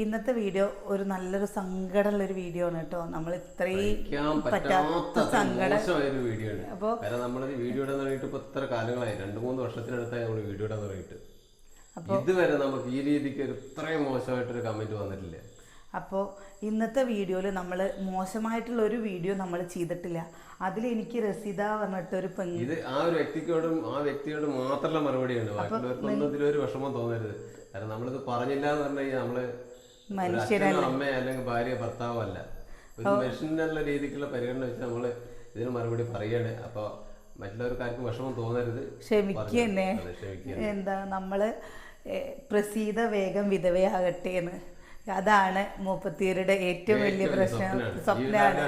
ഇന്നത്തെ വീഡിയോ ഒരു നല്ലൊരു സങ്കടമുള്ള ഒരു വീഡിയോ ആണ് കേട്ടോ. നമ്മൾ ഇത്രയും പറ്റാത്ത സങ്കടം മോശമായൊരു വീഡിയോ ആണ് അപ്പോ- കാരണം നമ്മൾ വീഡിയോ ഇടാൻ തുടങ്ങിയിട്ട് ഇപ്പൊ ഇത്ര കാലങ്ങളായി. രണ്ട് മൂന്ന് വർഷത്തിനടുത്തായി നമ്മൾ വീഡിയോ ഇടാൻ തുടങ്ങിയിട്ട് ഇതുവരെ നമുക്ക് ഈ രീതിക്ക് ഒരു ഇത്രയും മോശമായിട്ടൊരു കമന്റ് വന്നിട്ടില്ല. അപ്പോൾ ഇന്നത്തെ വീഡിയോയിൽ നമ്മൾ മോശമായിട്ടുള്ള ഒരു വീഡിയോ നമ്മൾ ചെയ്തിട്ടില്ല. അതിൽ എനിക്ക് രസീത പറഞ്ഞിട്ട് ഒരു പെൺ ഇത് ആ ഒരു വ്യക്തിക്കോടും ആ വ്യക്തിയോട് മാത്രമുള്ള മറുപടിയാണ്. ബാക്കിയുള്ളവർക്കൊന്നും ഇതിലൊരു വിഷമം തോന്നരുത്. കാരണം നമ്മളിത് പറഞ്ഞില്ല എന്ന് പറഞ്ഞു കഴിഞ്ഞാൽ നമ്മൾ ഒരു അച്ഛനോ അല്ലെങ്കിൽ ഭാര്യ ഭർത്താവോ അല്ല. ഒരു മനുഷ്യനുള്ള രീതിക്കുള്ള പരിഗണന വെച്ച് നമ്മൾ ഇതിന് മറുപടി പറയാണ്. അപ്പൊ മറ്റുള്ളവർക്ക് ആർക്കും വിഷമം തോന്നരുത്. ക്ഷമിക്കുക. എന്താ നമ്മൾ പ്രസീത വേഗം വിധവയാകട്ടെ എന്ന്. അതാണ് മൂപ്പത്തിയരുടെ ഏറ്റവും വലിയ പ്രശ്നം. സ്വപ്നമാണ്.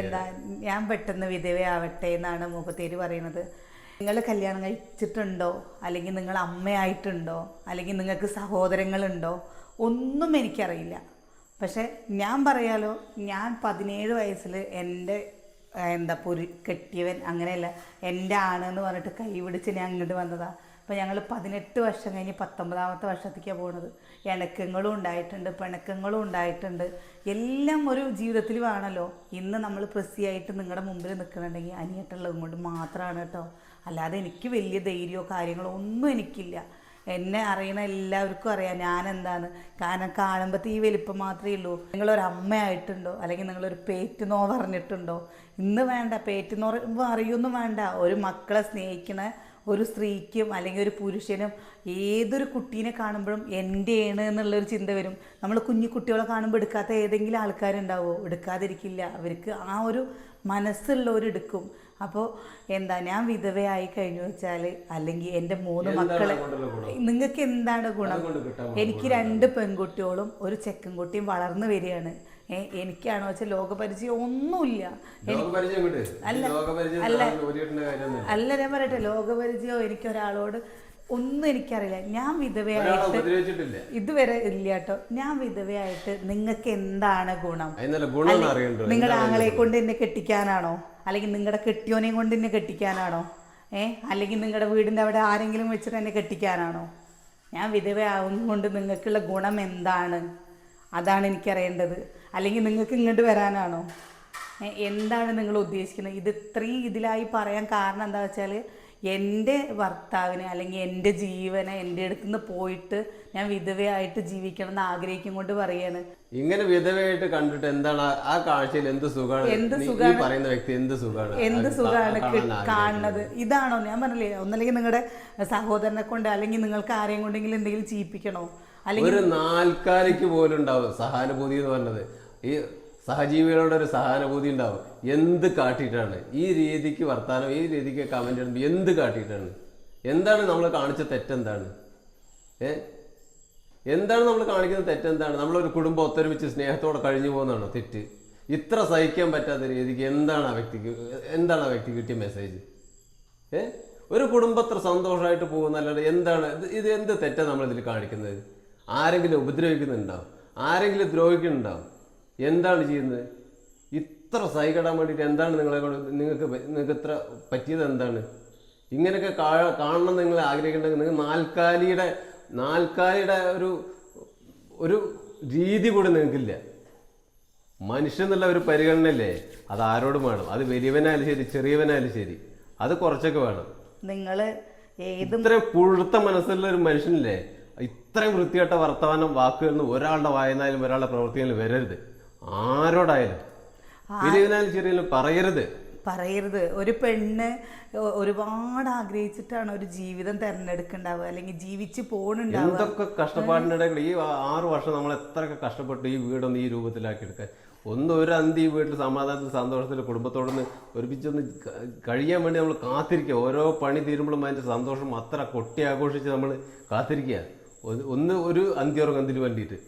എന്താ ഞാൻ പെട്ടെന്ന് വിധവയാവട്ടെ എന്നാണ് മൂപ്പത്തിയര് പറയുന്നത് നിങ്ങൾ കല്യാണം കഴിച്ചിട്ടുണ്ടോ? അല്ലെങ്കിൽ നിങ്ങൾ അമ്മയായിട്ടുണ്ടോ? അല്ലെങ്കിൽ നിങ്ങൾക്ക് സഹോദരങ്ങളുണ്ടോ? ഒന്നും എനിക്കറിയില്ല. പക്ഷെ ഞാൻ പറയാലോ ഞാൻ പതിനേഴ് വയസ്സിൽ എന്റെ എന്താ പൊരി കെട്ടിയവൻ അങ്ങനെയല്ല എന്റെ ആണെന്ന് പറഞ്ഞിട്ട് കൈ പിടിച്ച് ഞാൻ അങ്ങോട്ട് വന്നതാണ് അപ്പോൾ ഞങ്ങൾ പതിനെട്ട് വർഷം കഴിഞ്ഞ് പത്തൊമ്പതാമത്തെ വർഷത്തേക്കാണ് പോകുന്നത് ഇണക്കങ്ങളും ഉണ്ടായിട്ടുണ്ട് പിണക്കങ്ങളും ഉണ്ടായിട്ടുണ്ട്. എല്ലാം ഒരു ജീവിതത്തിൽ വേണമല്ലോ. ഇന്ന് നമ്മൾ പ്രസിയായിട്ട് നിങ്ങളുടെ മുമ്പിൽ നിൽക്കണമെങ്കിൽ അനിയട്ടുള്ളത് കൊണ്ട് മാത്രമാണ് കേട്ടോ. അല്ലാതെ എനിക്ക് വലിയ ധൈര്യമോ കാര്യങ്ങളോ ഒന്നും എനിക്കില്ല. എന്നെ അറിയണ എല്ലാവർക്കും അറിയാം ഞാൻ എന്താണ് കാരണം കാണുമ്പോൾ ഈ വലിപ്പം മാത്രമേ ഉള്ളൂ. നിങ്ങളൊരു അമ്മയായിട്ടുണ്ടോ അല്ലെങ്കിൽ നിങ്ങളൊരു പേറ്റുന്നോ പറഞ്ഞിട്ടുണ്ടോ? ഇന്ന് വേണ്ട പേറ്റുന്നോ അറിയൊന്നും വേണ്ട. ഒരു മക്കളെ സ്നേഹിക്കുന്ന ഒരു സ്ത്രീക്കും അല്ലെങ്കിൽ ഒരു പുരുഷനും ഏതൊരു കുട്ടീനെ കാണുമ്പോഴും എന്റെയാണ് എന്നുള്ളൊരു ചിന്ത വരും. നമ്മൾ കുഞ്ഞു കുട്ടികളെ കാണുമ്പോൾ എടുക്കാത്ത ഏതെങ്കിലും ആൾക്കാരുണ്ടാവുമോ എടുക്കാതിരിക്കില്ല. അവർക്ക് ആ ഒരു മനസ്സുള്ളവരെടുക്കും അപ്പോൾ എന്താ ഞാൻ വിധവയായി കഴിഞ്ഞു വെച്ചാൽ അല്ലെങ്കിൽ എന്റെ മൂന്ന് മക്കളെ നിങ്ങൾക്ക് എന്താണ് ഗുണം? എനിക്ക് രണ്ട് പെൺകുട്ടികളും ഒരു ചെക്കൻകുട്ടിയും വളർന്നു വരികയാണ്. എനിക്കാണോ വെച്ചാൽ ലോകപരിചയം ഒന്നുമില്ല. അല്ല അല്ല. അല്ല ഞാൻ പറയട്ടെ ലോകപരിചയോ എനിക്ക് ഒരാളോട് ഒന്നും എനിക്കറിയില്ല. ഞാൻ വിധവയായിട്ട് ഇതുവരെ ഇല്ല കേട്ടോ ഞാൻ വിധവയായിട്ട് നിങ്ങൾക്ക് എന്താണ് ഗുണം? നിങ്ങൾ ആങ്ങളെ കൊണ്ട് എന്നെ കെട്ടിക്കാനാണോ? അല്ലെങ്കിൽ നിങ്ങളുടെ കെട്ടിയോനെയും കൊണ്ട് എന്നെ കെട്ടിക്കാനാണോ? ഏ? അല്ലെങ്കിൽ നിങ്ങളുടെ വീടിന്റെ അവിടെ ആരെങ്കിലും വെച്ചിട്ട് എന്നെ കെട്ടിക്കാനാണോ? ഞാൻ വിധവയാവുന്നതുകൊണ്ട് നിങ്ങൾക്കുള്ള ഗുണം എന്താണ്? അതാണ് എനിക്കറിയേണ്ടത്. അല്ലെങ്കിൽ നിങ്ങൾക്ക് ഇങ്ങോട്ട് വരാനാണോ? എന്താണ് നിങ്ങൾ ഉദ്ദേശിക്കുന്നത്? ഇത് ഇത്രയും ഇതിലായി പറയാൻ കാരണം എന്താ വെച്ചാൽ എന്റെ ഭർത്താവിന് അല്ലെങ്കിൽ എന്റെ ജീവനെ എന്റെ അടുത്ത് നിന്ന് പോയിട്ട് ഞാൻ വിധവയായിട്ട് ജീവിക്കണം എന്ന് ആഗ്രഹിക്കും കൊണ്ട് പറയാണ്. ഇങ്ങനെ വിധവയായിട്ട് കണ്ടിട്ട് എന്താണ് ആ- കാഴ്ചയിൽ എന്ത് സുഖമാണ്? എന്ത് സുഖമാണ് പറയുന്ന വ്യക്തി എന്ത് സുഖമാണ് എന്ത് സുഖമാണ്? കാണുന്നത്? ഇതാണോ? ഞാൻ പറഞ്ഞില്ലേ ഒന്നല്ലെങ്കിൽ നിങ്ങളുടെ സഹോദരനെ കൊണ്ട് അല്ലെങ്കിൽ നിങ്ങൾക്ക് ആരെയും കൊണ്ടെങ്കിലും എന്തെങ്കിലും ചീപ്പിക്കണോ? അല്ലെങ്കിൽ ഒരു നാൽക്കാലിക്ക് പോലും ഉണ്ടാവും സഹാനുഭൂതി എന്ന് പറഞ്ഞത്. ഈ സഹജീവികളോട് ഒരു സഹാനുഭൂതി ഉണ്ടാവും. എന്ത് കാട്ടിയിട്ടാണ്? ഈ രീതിക്ക് വർത്താനം ഈ രീതിക്ക് കമന്റ് ഇടുമ്പോൾ എന്ത് കാട്ടിയിട്ടാണ്? എന്താണ് നമ്മൾ കാണിച്ച തെറ്റെന്താണ്? ഏ? എന്താണ് നമ്മൾ കാണിക്കുന്ന തെറ്റെന്താണ്? നമ്മളൊരു കുടുംബം ഒത്തൊരുമിച്ച് സ്നേഹത്തോടെ കഴിഞ്ഞു പോകുന്നതാണോ തെറ്റ്? ഇത്ര സഹിക്കാൻ പറ്റാത്ത രീതിക്ക് എന്താണ് ആ വ്യക്തിക്ക് എന്താണ് ആ വ്യക്തി കിട്ടിയ മെസ്സേജ് ഏ? ഒരു കുടുംബത്ര സന്തോഷമായിട്ട് പോകുന്നല്ലാണ്ട് എന്താണ് ഇത് എന്ത് തെറ്റാണ് നമ്മളിതിൽ കാണിക്കുന്നത്? ആരെങ്കിലും ഉപദ്രവിക്കുന്നുണ്ടാവും ആരെങ്കിലും ദ്രോഹിക്കുന്നുണ്ടാവും എന്താണ് ചെയ്യുന്നത്? ഇത്ര സഹിക്കെടാൻ വേണ്ടിയിട്ട് എന്താണ് നിങ്ങളെ നിങ്ങൾക്ക് നിങ്ങൾക്ക് ഇത്ര പറ്റിയത് എന്താണ്? ഇങ്ങനെയൊക്കെ കാണണം നിങ്ങൾ ആഗ്രഹിക്കേണ്ടത് നിങ്ങൾ നാൽക്കാലിയുടെ നാൽക്കാലിയുടെ ഒരു ഒരു രീതി കൂടി നിങ്ങൾക്കില്ല. മനുഷ്യൻ എന്നുള്ള ഒരു പരിഗണനയല്ലേ? അത് ആരോടും വേണം. അത് വലിയവനായാലും ശരി ചെറിയവനായാലും ശരി അത് കുറച്ചൊക്കെ വേണം. നിങ്ങൾ ഏത് ഇത്രയും പുഴുത്ത മനസ്സുള്ള ഒരു മനുഷ്യനില്ലേ? ഇത്രയും വൃത്തികെട്ട വർത്തമാനം വാക്കുകളിൽ നിന്ന് ഒരാളുടെ വായനായാലും ഒരാളുടെ പ്രവൃത്തിയാലും വരരുത്. ആരോടായാലും? ചെറിയാലും പറയരുത്. പറയരുത്. ഒരു പെണ്ണ് ഒരുപാട് ആഗ്രഹിച്ചിട്ടാണ് ഒരു ജീവിതം തിരഞ്ഞെടുക്കുന്നുണ്ടാവുക അല്ലെങ്കിൽ ജീവിച്ച് പോകണുണ്ടാവുക എന്തൊക്കെ കഷ്ടപ്പാടിന്റെ ഇടയിൽ ഈ ആറു വർഷം നമ്മൾ എത്രയൊക്കെ കഷ്ടപ്പെട്ടു ഈ വീടൊന്ന് ഈ രൂപത്തിലാക്കി എടുക്കാൻ ഒന്ന് ഒരു അന്തി വീട്ടിൽ സമാധാനത്തിൽ സന്തോഷത്തിൽ കുടുംബത്തോടൊന്ന് ഒരുമിച്ചൊന്ന് കഴിയാൻ വേണ്ടി നമ്മൾ കാത്തിരിക്കുക. ഓരോ പണി തീരുമ്പോഴും അതിന്റെ സന്തോഷം അത്ര കൊട്ടി ആഘോഷിച്ച് നമ്മൾ കാത്തിരിക്കുക. ഒന്ന് ഒരു ഒരു അന്ത്യോർഗത്തിന് വേണ്ടിയിട്ട്.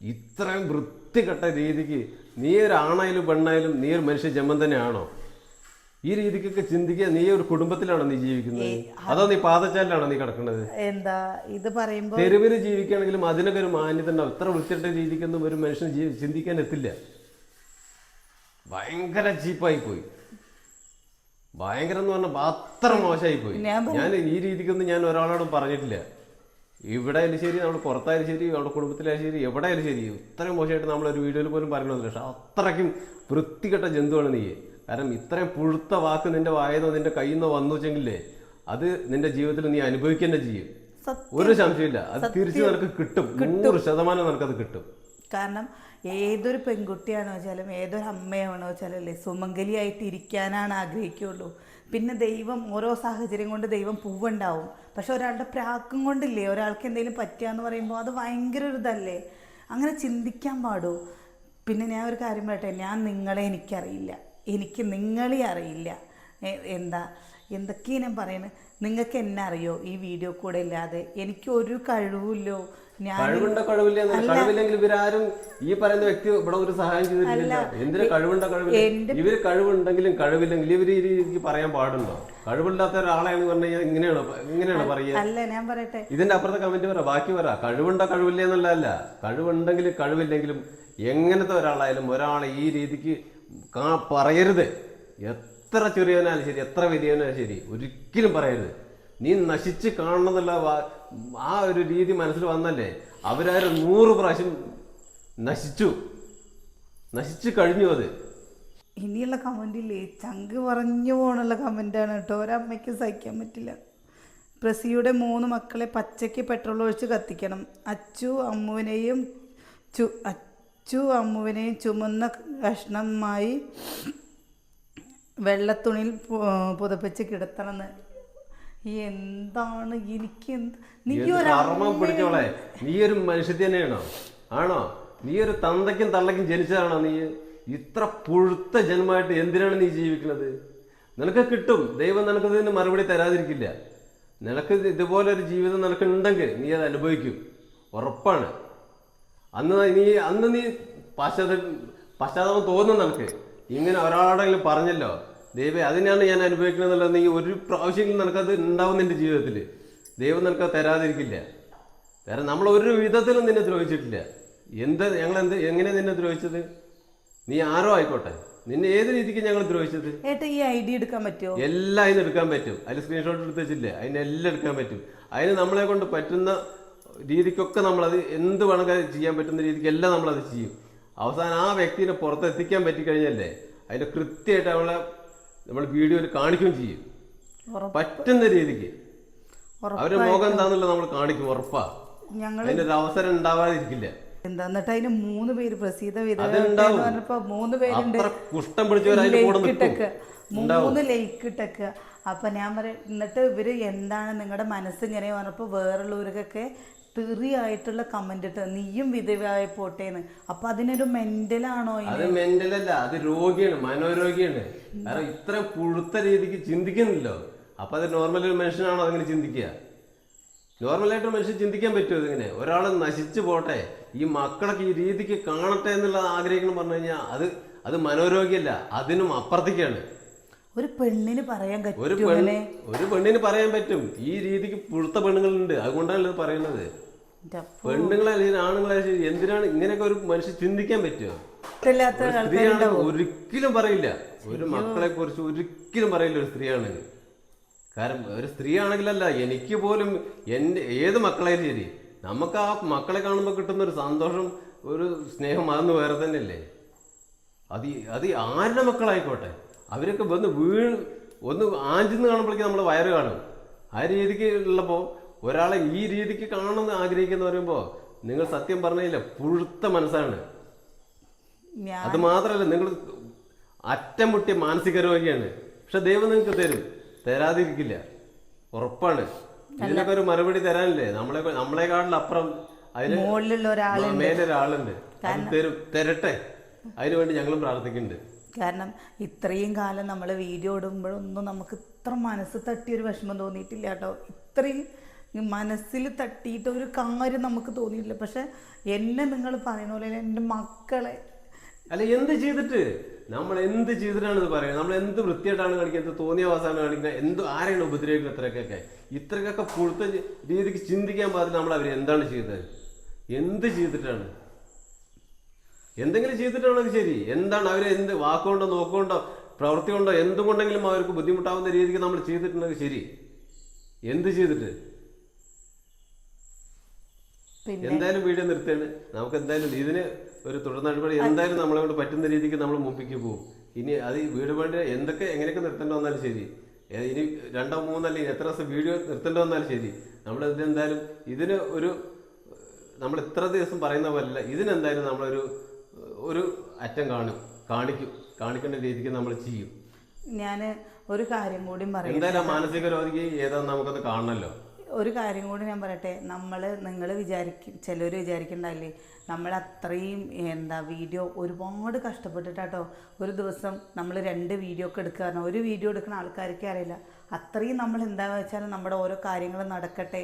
ഇത്രയും വൃത്തികെട്ട രീതിക്ക് നീ ഒരു ആണായാലും പെണ്ണായാലും നീ ഒരു മനുഷ്യ ജന്മം തന്നെയാണോ? ഈ രീതിക്കൊക്കെ ചിന്തിക്കുക നീ ഒരു കുടുംബത്തിലാണോ നീ ജീവിക്കുന്നത്? അതോ നീ പാതച്ചാലിലാണോ നീ കിടക്കുന്നത്? എന്താ ഇത് പറയുമ്പോൾ തെരുവിൽ ജീവിക്കുകയാണെങ്കിലും അതിനൊക്കെ ഒരു മാന്യത ഉണ്ടാവും. ഇത്ര വൃത്തികെട്ട രീതിക്കൊന്നും ഒരു മനുഷ്യൻ ചിന്തിക്കാൻ എത്തില്ല. ഭയങ്കര ചീപ്പായി പോയി. ഭയങ്കര എന്ന് പറഞ്ഞാൽ അത്ര മോശമായി പോയി ഞാൻ ഈ രീതിക്കൊന്നും ഞാൻ ഒരാളോടും പറഞ്ഞിട്ടില്ല. ഇവിടെ ആയാലും ശരി നമ്മൾ പുറത്തായാലും ശരി നമ്മുടെ കുടുംബത്തിലായാലും ശരി എവിടെ ആയാലും ശരി ഇത്രയും മോശമായിട്ട് നമ്മളൊരു വീഡിയോയിൽ പോലും പറയണമെന്നില്ല പക്ഷെ അത്രയ്ക്കും വൃത്തികെട്ട ജന്തുവാണ് നീ കാരണം ഇത്രയും പുഴുത്ത വാക്ക് നിന്റെ വായന്നോ നിന്റെ കയ്യിൽ നിന്നോ വന്നു വെച്ചെങ്കിലേ അത് നിന്റെ ജീവിതത്തിൽ നീ അനുഭവിക്കേണ്ട ചെയ്യും. ഒരു സംശയമില്ല അത് തിരിച്ചു നിനക്ക് കിട്ടും. നൂറ് ശതമാനം നിനക്കത് കിട്ടും. കാരണം ഏതൊരു പെൺകുട്ടിയാണോ വെച്ചാലും ഏതൊരു അമ്മയാണോ വെച്ചാലല്ലേ സുമംഗലിയായിട്ട് ഇരിക്കാനാണ് ആഗ്രഹിക്കുള്ളൂ. പിന്നെ ദൈവം ഓരോ സാഹചര്യം കൊണ്ട് ദൈവം പൂവുണ്ടാവും. പക്ഷെ ഒരാളുടെ പ്രാക്കും കൊണ്ടില്ലേ? ഒരാൾക്ക് എന്തെങ്കിലും പറ്റുക എന്ന് പറയുമ്പോൾ അത് ഭയങ്കര ഒരു ഇതല്ലേ? അങ്ങനെ ചിന്തിക്കാൻ പാടൂ. പിന്നെ ഞാൻ ഒരു കാര്യം പറയട്ടെ? ഞാൻ നിങ്ങളെ എനിക്കറിയില്ല. എനിക്ക് നിങ്ങളെ അറിയില്ല. എന്താ? എന്തൊക്കെയാണ് ഞാൻ പറയുന്നത് നിങ്ങൾക്ക് എന്നെ അറിയോ? ഈ വീഡിയോ കൂടെ ഇല്ലാതെ? എനിക്ക് ഒരു കഴിവുമില്ലോ? കഴിവുണ്ട കഴിവില്ല കഴിവില്ലെങ്കിൽ ഇവരാരും ഈ പറയുന്ന വ്യക്തി ഇവിടെ ഒരു സഹായം ചെയ്തിട്ടില്ല എന്തിനാ കഴിവുണ്ട കഴിവില്ല? ഇവർ കഴിവുണ്ടെങ്കിലും കഴിവില്ലെങ്കിലും ഇവർ ഈ രീതിക്ക് പറയാൻ പാടുണ്ടോ? കഴിവില്ലാത്ത ഒരാളെന്ന് പറഞ്ഞു കഴിഞ്ഞാൽ ഇങ്ങനെയാണ് ഇങ്ങനെയാണ് പറയുക? അല്ല ഞാൻ പറയട്ടെ. ഇതിന്റെ അപ്പുറത്തെ കമന്റ് പറ ബാക്കി പറ. കഴിവുണ്ടോ കഴിവില്ല എന്നുള്ളതല്ല. കഴിവുണ്ടെങ്കിലും കഴിവില്ലെങ്കിലും എങ്ങനത്തെ ഒരാളായാലും ഒരാളെ ഈ രീതിക്ക് പറയരുത്. എത്ര ചെറിയവനാലും ശരി എത്ര വലിയവനാലും ശരി ഒരിക്കലും പറയരുത്. നീ നശിച്ച് കാണണമെന്നുള്ള ആ ഒരു രീതി മനസ്സിൽ വന്നല്ലേ? അവരാര് നൂറ് പ്രാവശ്യം നശിച്ചു. നശിച്ചു കഴിഞ്ഞു അത്. ഇനിയുള്ള കമന്റില്ലേ ചങ്ക് പറഞ്ഞു പോണുള്ള കമന്റാണ് കേട്ടോ. ഒരമ്മയ്ക്ക് സഹിക്കാൻ പറ്റില്ല. പ്രസിയുടെ മൂന്ന് മക്കളെ പച്ചയ്ക്ക് പെട്രോൾ ഒഴിച്ച് കത്തിക്കണം. അച്ചു അമ്മുവിനെയും ചു അച്ചു അമ്മുവിനെയും ചുമന്ന കഷ്ണമായി വെള്ളത്തുണിയിൽ പുതപ്പിച്ച് കിടത്തണം കിടത്തണമെന്ന് എന്താണ് എനിക്ക് നീ ഒരു കർമ്മം പിടിച്ചോളെ നീ ഒരു മനുഷ്യത്തി തന്നെയാണോ? ആണോ? നീ ഒരു തന്തയ്ക്കും തള്ളയ്ക്കും ജനിച്ചതാണോ നീ? ഇത്ര പുഴുത്ത ജന്മമായിട്ട് എന്തിനാണ് നീ ജീവിക്കുന്നത്? നിനക്ക് കിട്ടും. ദൈവം നിനക്ക് ഇതിന് മറുപടി തരാതിരിക്കില്ല. നിനക്ക് ഇതുപോലൊരു ഇതുപോലെ ഒരു ജീവിതം നിനക്ക് ഉണ്ടെങ്കിൽ നീ അത് അനുഭവിക്കും. ഉറപ്പാണ്. അന്ന് നീ അന്ന് നീ പശ്ചാത്തലം പശ്ചാത്തലം തോന്നും നിനക്ക്. ഇങ്ങനെ ഒരാളെങ്കിലും പറഞ്ഞല്ലോ. ദൈവം അതിനാണ് ഞാൻ അനുഭവിക്കുന്നത് എന്നുള്ളത് നീ ഒരു പ്രാവശ്യമെങ്കിലും നിനക്കത് ഉണ്ടാവും നിന്റെ ജീവിതത്തിൽ ദൈവം നിനക്ക് തരാതിരിക്കില്ല. കാരണം നമ്മൾ ഒരു വിധത്തിലും നിന്നെ ദ്രോഹിച്ചിട്ടില്ല. എന്ത് ഞങ്ങൾ എന്ത് എങ്ങനെ നിന്നെ ദ്രോഹിച്ചത്? നീ ആരോ ആയിക്കോട്ടെ. നിന്നെ ഏത് രീതിക്ക് ഞങ്ങൾ ദ്രോഹിച്ചത്? ഏട്ടാ ഈ ഐ ഡി എടുക്കാൻ പറ്റുമോ? എല്ലാം അതിന് എടുക്കാൻ പറ്റും. അതിൽ സ്ക്രീൻഷോട്ട് എടുത്ത് വെച്ചില്ലേ അതിനെല്ലാം എടുക്കാൻ പറ്റും. അതിന് നമ്മളെ കൊണ്ട് പറ്റുന്ന രീതിക്കൊക്കെ നമ്മളത് എന്ത് വേണമെങ്കിൽ ചെയ്യാൻ പറ്റുന്ന രീതിക്ക് എല്ലാം നമ്മളത് ചെയ്യും. അവസാനം ആ വ്യക്തിനെ പുറത്തെത്തിക്കാൻ പറ്റിക്കഴിഞ്ഞല്ലേ? അതിന്റെ കൃത്യമായിട്ട് അവളെ നമ്മൾ വീഡിയോയിൽ കാണിക്കുകയും ചെയ്യും. പറ്റുന്ന രീതിക്ക്. അവരുടെ മുഖം എന്താന്നുള്ളത് നമ്മൾ കാണിക്കും ഉറപ്പാ. ഒരു അവസരം ഉണ്ടാവാതിരിക്കില്ല. എന്താ എന്നിട്ട് അതിന് മൂന്ന് പേര് പ്രസീത പറഞ്ഞപ്പോ മൂന്ന് പേരുണ്ട്. കുഷ്ടം നിൽക്കും. മൂന്ന് ലൈക്ക് ഇട്ടേക്ക്. അപ്പൊ ഞാൻ പറയാം എന്നിട്ട് ഇവർ എന്താണ് നിങ്ങളുടെ മനസ്സ് ഇങ്ങനെ പറഞ്ഞപ്പോ വേറുള്ളവർക്കൊക്കെ തെറിയായിട്ടുള്ള കമന്റ് ഇട്ട് നീയും വിധവയായി പോട്ടേന്ന്. അപ്പൊ അതിനൊരു മെന്റലാണോ അത് മെന്റലല്ല അത് രോഗിയാണ് മനോരോഗിയാണ്. കാരണം ഇത്ര പുഴുത്ത രീതിക്ക് ചിന്തിക്കുന്നില്ലോ. അപ്പൊ അത് നോർമൽ ഒരു മനുഷ്യനാണോ അതിങ്ങനെ ചിന്തിക്കുക? നോർമലായിട്ട് മനുഷ്യൻ ചിന്തിക്കാൻ പറ്റുമോ ഇതിങ്ങനെ ഒരാൾ നശിച്ചു പോട്ടെ ഈ മക്കളൊക്കെ ഈ രീതിക്ക് കാണട്ടെ എന്നുള്ള ആഗ്രഹിക്കണം പറഞ്ഞു കഴിഞ്ഞാൽ അത് അത് മനോരോഗിയല്ല അതിനും അപ്പുറത്തേക്കാണ്. ഒരു പെണ്ണിന് പറയാൻ ഒരു പറ്റും അങ്ങനെ? ഒരു പെണ്ണിന് പറയാൻ പറ്റും. ഈ രീതിക്ക് പുഴുത്ത പെണ്ണുങ്ങളുണ്ട്. അതുകൊണ്ടാണ് ഇത് പറയുന്നത്? എന്റെ അപ്പ- പെണ്ണുങ്ങളെ ആണുങ്ങളെ എന്തിനാണ് ഇങ്ങനെയൊക്കെ ഒരു മനുഷ്യൻ ചിന്തിക്കാൻ പറ്റുമോ ഇഷ്ടമില്ലാത്ത ഒരു സ്ത്രീയാണ് ഒരിക്കലും പറയില്ല. ഒരു മക്കളെ കുറിച്ച് ഒരിക്കലും പറയില്ല ഒരു സ്ത്രീയാണെങ്കിൽ. കാരണം ഒരു സ്ത്രീ ആണെങ്കിലല്ല എനിക്ക് പോലും എന്റെ ഏത് മക്കളായാലും ശരി നമുക്ക് ആ മക്കളെ കാണുമ്പോൾ കിട്ടുന്ന ഒരു സന്തോഷം ഒരു സ്നേഹം അതൊന്ന് വേറെ തന്നെയല്ലേ? അത് ഈ- അത് ഈ ആരുടെ മക്കളായിക്കോട്ടെ? അവരൊക്കെ വന്ന് വീണ് ഒന്ന് ആഞ്ചിന്ന് കാണുമ്പോഴേക്കും നമ്മൾ വയറ് കാണും. ആ രീതിക്ക് ഉള്ളപ്പോൾ ഒരാളെ ഈ രീതിക്ക് കാണണമെന്ന് ആഗ്രഹിക്കുന്ന പറയുമ്പോൾ നിങ്ങൾ സത്യം പറഞ്ഞില്ല പുഴുത്ത മനസ്സാണ്. അത് മാത്രമല്ല നിങ്ങൾ അറ്റം മുട്ടിയ മാനസിക രോഗിയാണ് പക്ഷെ ദൈവം നിങ്ങൾക്ക് തരും. തരാതിരിക്കില്ല. ഉറപ്പാണ്. ഇതിനൊക്കെ ഒരു മറുപടി തരാനില്ലേ? നമ്മളെ നമ്മളെക്കാട്ടിലും അപ്പുറം അതിന് മേലെ ഒരാളുണ്ട്. അത് തരും. തരട്ടെ. അതിനു വേണ്ടി ഞങ്ങളും പ്രാർത്ഥിക്കുന്നുണ്ട്. കാരണം ഇത്രയും കാലം നമ്മൾ വീഡിയോ ഇടുമ്പോഴൊന്നും നമുക്ക് ഇത്ര മനസ്സ് തട്ടിയൊരു വിഷമം തോന്നിയിട്ടില്ല കേട്ടോ. ഇത്രയും മനസ്സിൽ തട്ടിയിട്ട് ഒരു കാര്യം നമുക്ക് തോന്നിയിട്ടില്ല. പക്ഷെ എന്നെ നിങ്ങൾ പറയുന്ന പോലെ എന്റെ മക്കളെ അല്ല എന്ത് ചെയ്തിട്ട്? നമ്മൾ എന്ത് ചെയ്തിട്ടാണ് പറയുന്നത്? നമ്മൾ എന്ത് വൃത്തിയായിട്ടാണ് കാണിക്കുന്നത്? തോന്നിയ അവസാനം കാണിക്കുന്നത്? എന്ത് ആരെയാണ് ഉപദ്രവിക്കുന്നത് ഇത്രയൊക്കെ ഇത്രയൊക്കെ പുഴുത്ത രീതിക്ക് ചിന്തിക്കാൻ പാടില്ല നമ്മൾ അവർ എന്താണ് ചെയ്തത്? എന്ത് ചെയ്തിട്ടാണ്? എന്തെങ്കിലും ചെയ്തിട്ടാണത് ശരി. എന്താണ് അവരെ എന്ത് വാക്കുകൊണ്ടോ നോക്കുകൊണ്ടോ പ്രവൃത്തി കൊണ്ടോ എന്തുകൊണ്ടെങ്കിലും അവർക്ക് ബുദ്ധിമുട്ടാവുന്ന രീതിക്ക് നമ്മൾ ചെയ്തിട്ടുണ്ടെങ്കിൽ ശരി. എന്ത് ചെയ്തിട്ട്? എന്തായാലും വീഡിയോ നിർത്തിയാണ് നമുക്ക് എന്തായാലും ഇതിന് ഒരു തുടർ നടപടി എന്തായാലും നമ്മളെ കൊണ്ട് പറ്റുന്ന രീതിക്ക് നമ്മൾ മുമ്പിക്ക് പോകും. ഇനി അത് ഈ വീട് വേണ്ട എന്തൊക്കെ എങ്ങനെയൊക്കെ നിർത്തേണ്ട വന്നാലും ശരി. ഇനി രണ്ടോ മൂന്നല്ല ഇനി എത്ര ദിവസം വീഡിയോ നിർത്തേണ്ട വന്നാലും ശരി. നമ്മൾ ഇതിനെന്തായാലും ഇതിന് ഒരു നമ്മൾ ഇത്ര ദിവസം പറയുന്ന പോലല്ല ഇതിനെന്തായാലും നമ്മളൊരു ഒരു അറ്റം കാണും. കാണിക്കും. കാണിക്കേണ്ട രീതിക്ക് നമ്മൾ ചെയ്യും. ഞാൻ ഒരു കാര്യം കൂടി പറയും എന്തായാലും മാനസിക രോഗിക്ക് ഏതാ നമുക്കത് കാണണമല്ലോ ഒരു കാര്യം കൂടി ഞാൻ പറയട്ടെ. നമ്മൾ നിങ്ങൾ വിചാരിക്കും ചിലർ വിചാരിക്കണ്ടല്ലേ നമ്മൾ അത്രയും എന്താ വീഡിയോ ഒരുപാട് കഷ്ടപ്പെട്ടിട്ടാട്ടോ. ഒരു ദിവസം നമ്മൾ രണ്ട് വീഡിയോ ഒക്കെ എടുക്കുക. ഒരു വീഡിയോ എടുക്കുന്ന ആൾക്കാർക്കേ അറിയില്ല. അത്രയും നമ്മൾ എന്താണെന്ന് വെച്ചാൽ നമ്മുടെ ഓരോ കാര്യങ്ങൾ നടക്കട്ടെ.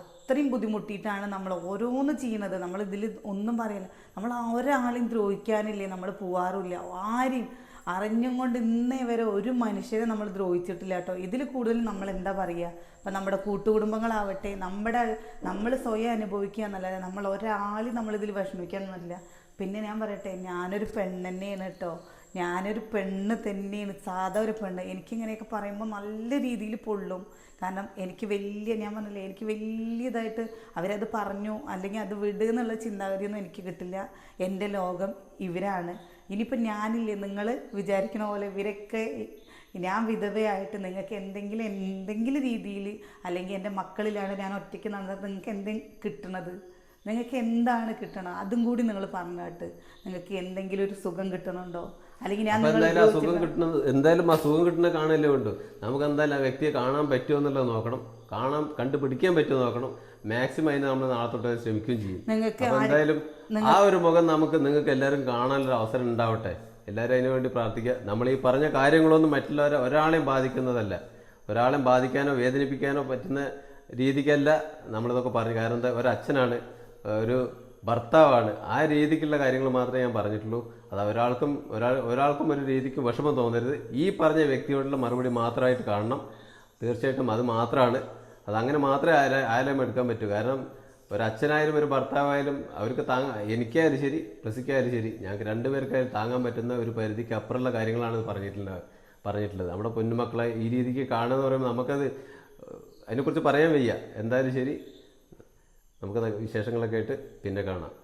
അത്രയും ബുദ്ധിമുട്ടിയിട്ടാണ് നമ്മൾ ഓരോന്ന് ചെയ്യുന്നത്. നമ്മൾ ഇതിൽ ഒന്നും പറയില്ല. നമ്മൾ ഒരാളെയും ദ്രോഹിക്കാനില്ലേ? നമ്മൾ പോവാറുമില്ല. ആരെയും അറിഞ്ഞും കൊണ്ട് ഇന്നേ വരെ ഒരു മനുഷ്യരെ നമ്മൾ ദ്രോഹിച്ചിട്ടില്ല കേട്ടോ. ഇതിൽ കൂടുതൽ നമ്മൾ എന്താ പറയുക? ഇപ്പം നമ്മുടെ കൂട്ടുകുടുംബങ്ങളാവട്ടെ നമ്മുടെ നമ്മൾ സ്വയം അനുഭവിക്കുക എന്നല്ലാതെ നമ്മൾ ഒരാളും നമ്മളിതിൽ വിഷമിക്കാനൊന്നുമില്ല പിന്നെ ഞാൻ പറയട്ടെ ഞാനൊരു പെണ്ണ് തന്നെയാണ് കേട്ടോ. ഞാനൊരു പെണ്ണ് തന്നെയാണ് സാധാ ഒരു പെണ്ണ്. എനിക്കിങ്ങനെയൊക്കെ പറയുമ്പോൾ നല്ല രീതിയിൽ പൊള്ളും. കാരണം എനിക്ക് വലിയ ഞാൻ പറഞ്ഞില്ലേ എനിക്ക് വലിയതായിട്ട് അവരത് പറഞ്ഞു അല്ലെങ്കിൽ അത് വിടുക എന്നുള്ള ചിന്താഗതിയൊന്നും എനിക്ക് കിട്ടില്ല. എന്റെ ലോകം ഇവരാണ്. ഇനിയിപ്പോൾ ഞാനില്ലേ നിങ്ങൾ വിചാരിക്കണ പോലെ ഇവരൊക്കെ ഞാൻ വിധവയായിട്ട് നിങ്ങൾക്ക് എന്തെങ്കിലും എന്തെങ്കിലും രീതിയിൽ അല്ലെങ്കിൽ എന്റെ മക്കളിലാണ് ഞാൻ ഒറ്റയ്ക്ക് നടന്നത് നിങ്ങൾക്ക് എന്തെങ്കിലും കിട്ടണത്? നിങ്ങൾക്ക് എന്താണ് കിട്ടണം? അതും കൂടി നിങ്ങൾ പറഞ്ഞാട്ട് നിങ്ങൾക്ക് എന്തെങ്കിലും ഒരു സുഖം കിട്ടണുണ്ടോ? അല്ലെങ്കിൽ ഞാൻ എന്തായാലും ആ സുഖം കിട്ടുന്നത് എന്തായാലും ആ സുഖം കിട്ടുന്ന കാണല്ലേ ഉണ്ട് നമുക്ക് എന്തായാലും ആ വ്യക്തിയെ കാണാൻ പറ്റുമോ എന്നുള്ളത് നോക്കണം. കാണാൻ കണ്ടുപിടിക്കാൻ പറ്റുമോ നോക്കണം. മാക്സിമം അതിന് നമ്മൾ നാളെ തൊട്ട് ശ്രമിക്കുകയും ചെയ്യും. നിങ്ങൾക്ക് എന്തായാലും ആ ഒരു മുഖം നമുക്ക് നിങ്ങൾക്ക് എല്ലാവരും കാണാനൊരു അവസരം ഉണ്ടാവട്ടെ. എല്ലാവരും അതിനു വേണ്ടി പ്രാർത്ഥിക്കുക. നമ്മൾ ഈ പറഞ്ഞ കാര്യങ്ങളൊന്നും മറ്റുള്ളവരെ ഒരാളെയും ബാധിക്കുന്നതല്ല. ഒരാളെയും ബാധിക്കാനോ വേദനിപ്പിക്കാനോ പറ്റുന്ന രീതിക്കല്ല നമ്മളിതൊക്കെ പറഞ്ഞു. കാരണം എന്താ ഒരച്ഛനാണ് ഒരു ഭർത്താവാണ്. ആ രീതിക്കുള്ള കാര്യങ്ങൾ മാത്രമേ ഞാൻ പറഞ്ഞിട്ടുള്ളൂ. അത് ഒരാൾക്കും ഒരാൾ ഒരാൾക്കും ഒരു രീതിക്ക് വിഷമം തോന്നരുത്. ഈ പറഞ്ഞ വ്യക്തിയോടുള്ള മറുപടി മാത്രമായിട്ട് കാണണം. തീർച്ചയായിട്ടും അത് മാത്രമാണ്. അത് അങ്ങനെ മാത്രമേ ആല- ആയാലും എടുക്കാൻ പറ്റൂ. കാരണം ഒരു അച്ഛനായാലും ഒരു ഭർത്താവായാലും അവർക്ക് താങ്ങാ എനിക്കായാലും ശരി പ്രസിക്കായാലും ശരി ഞങ്ങൾക്ക് രണ്ടുപേർക്കായാലും താങ്ങാൻ പറ്റുന്ന ഒരു പരിധിക്ക് അപ്പുറമുള്ള കാര്യങ്ങളാണ് പറഞ്ഞിട്ടുള്ളത് പറഞ്ഞിട്ടുള്ളത്. നമ്മുടെ പൊന്നുമക്കളെ ഈ രീതിക്ക് കാണുക പറയുമ്പോൾ നമുക്കത് അതിനെക്കുറിച്ച് പറയാൻ വയ്യ. എന്തായാലും ശരി. നമുക്ക് വിശേഷങ്ങളൊക്കെ ആയിട്ട് പിന്നെ കാണാം.